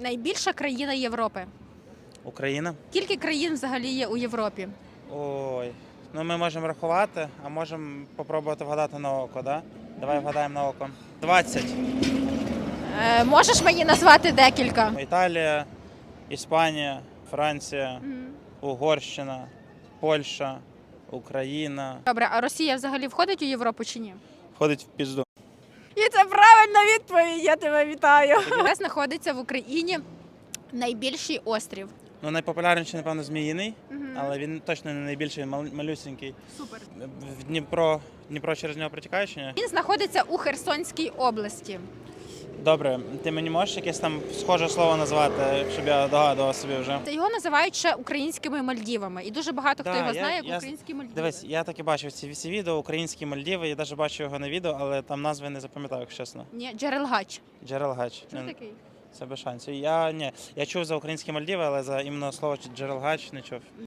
Найбільша країна Європи. Україна. Скільки країн взагалі є у Європі? Ой. Ну ми можемо рахувати, а можемо попробувати вгадати на око, да? Давай вгадаємо на око. 20. Е, можеш мені назвати декілька? Італія, Іспанія, Франція, Угорщина, Польща, Україна. Добре, а Росія взагалі входить у Європу чи ні? Ходить в пізду. І це правильна відповідь. Я тебе вітаю. Де знаходиться в Україні найбільший острів? Ну, найпопулярніший, напевно, Зміїний, але він точно не найбільший, він мал- малюсінький. Супер. В Дніпро, Дніпро через нього протікає чи ні? Він знаходиться у Херсонській області. Добре, ти мені можеш якесь там схоже слово назвати, щоб я догадував собі вже. Та його називають ще українськими Мальдівами, і дуже багато хто Да, його я- знає як я- українські Мальдіви. Дивись, я так і бачив ці всі відео, українські Мальдіви, я навіть бачив його на відео, але там назви не запам'ятав, якщо чесно. Ні. Джерел Гач. Чув Ну, такий? Це без шансів. Я ні, я чув за українські Мальдіви, але за іменно слово Джерел Гач не чув.